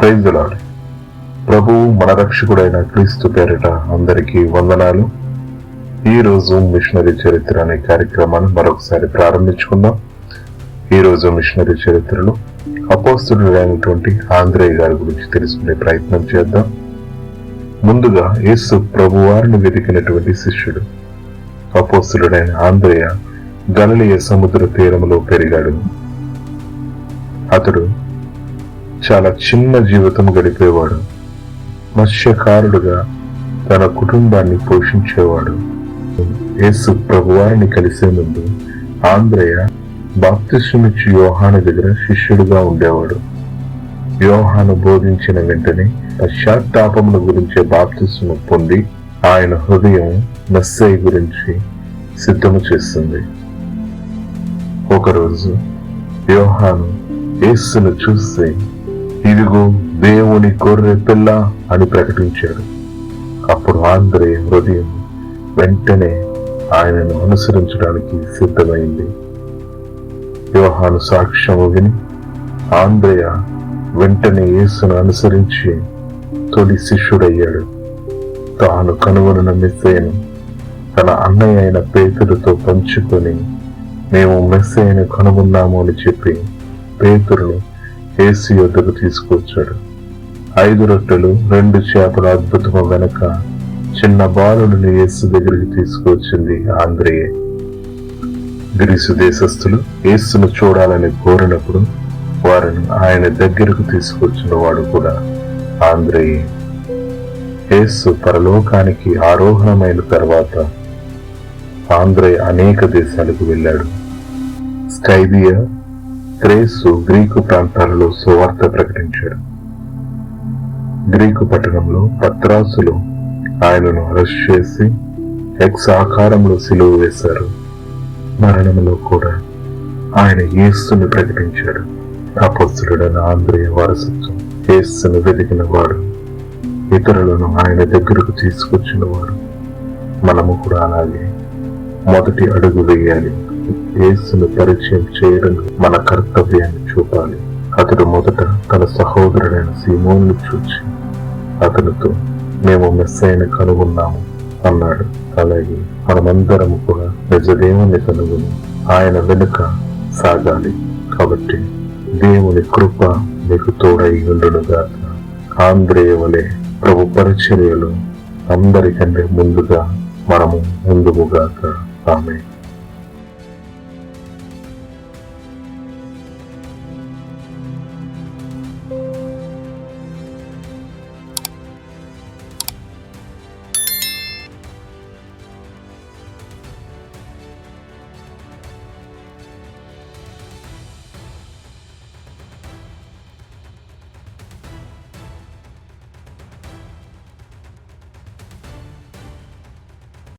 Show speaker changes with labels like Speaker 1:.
Speaker 1: ప్రైజులాడు ప్రభువు మన రక్షకుడైన క్రీస్తు పేరిట అందరికీ వందనాలు. ఈ రోజు మిషనరీ చరిత్ర అనే కార్యక్రమాన్ని మరొకసారి ప్రారంభించుకుందాం. ఈ మిషనరీ చరిత్రలో అపోస్తుడైనటువంటి ఆంధ్రేయ గారి గురించి తెలుసుకునే ప్రయత్నం చేద్దాం. ముందుగా యేసు ప్రభువారిని వెతికినటువంటి శిష్యుడు అపోస్తుడైన ఆంధ్రేయ గలలియ సముద్ర తీరంలో పెరిగాడు. అతడు చాలా చిన్న జీవితం గడిపేవాడు. మత్స్యకారుడుగా తన కుటుంబాన్ని పోషించేవాడు. యేసు ప్రభువారిని కలిసే ముందు ఆంధ్రయ బాప్తిస్మిచ్చి యోహాను దగ్గర శిష్యుడిగా ఉండేవాడు. యోహాను బోధించిన వెంటనే పశ్చాత్తాపముల గురించే బాప్తిస్ము పొంది ఆయన హృదయం మెస్సై గురించి సిద్ధము చేస్తుంది. ఒకరోజు యోహాను యేసును చూసి ఇదిగో దేవుని గొర్రె పిల్ల అని ప్రకటించాడు. అప్పుడు ఆంధ్రే హృదయం వెంటనే ఆయనను అనుసరించడానికి సిద్ధమైంది. యోహాను సాక్ష్యము విని ఆంధ్రయ వెంటనే యేసును అనుసరించి తొలి శిష్యుడయ్యాడు. తాను కనుగొనిన మెస్సేను తన అన్నయ్య అయిన పేతురుతో పంచుకొని మేము మెస్సేను కనుగొన్నాము అని చెప్పి పేతురును యేసు యొద్దకు తీసుకొచ్చాడు ఐదు రొట్టెలు రెండు చేపల అద్భుతము వెనక చిన్న బాలుడిని యేసు దగ్గరికి తీసుకొచ్చింది ఆంధ్రేయే గ్రీసు దేశస్థులు యేసును చూడాలని కోరినప్పుడు వారిని ఆయన దగ్గరకు తీసుకొచ్చిన వాడు కూడా ఆంధ్రయే యేసు పరలోకానికి ఆరోహణమైన తర్వాత ఆంధ్రే అనేక దేశాలకు వెళ్ళాడు. స్కైబియా గ్రేసు గ్రీకు ప్రాంతాలలో సువార్త ప్రకటించాడు. గ్రీకు పట్టణంలో పత్రాసులు ఆయనను అరెస్ట్ చేసి ఎక్స్ ఆకారంలో సిలువ వేశారు. మరణంలో కూడా ఆయన యేస్సును ప్రకటించాడు. అపస్తుడైన ఆంధ్రేయ వారసత్వం యేస్సును వెతికిన వాడు. ఇతరులను ఆయన దగ్గరకు తీసుకొచ్చిన వాడు. మనము కూడా అలాగే మొదటి అడుగు వేయాలి. యేసును పరిచయం చేయడం మన కర్తవ్యాన్ని చూపాలి. అతడు మొదట తన సహోదరుడైన సీమోన్ను చూచి అతనితో మేము మెస్సైన కనుగొన్నాము అన్నాడు. అలాగే మనమందరము కూడా నిజదేవుని కనుగొని ఆయన వెనుక సాగాలి. కాబట్టి దేవుని కృప మీకు తోడై ఉండునుగా ఆంధ్రేయ వలె ప్రభు పరిచర్యలు అందరికంటే ముందుగా మనము ముందుగాక ఆమె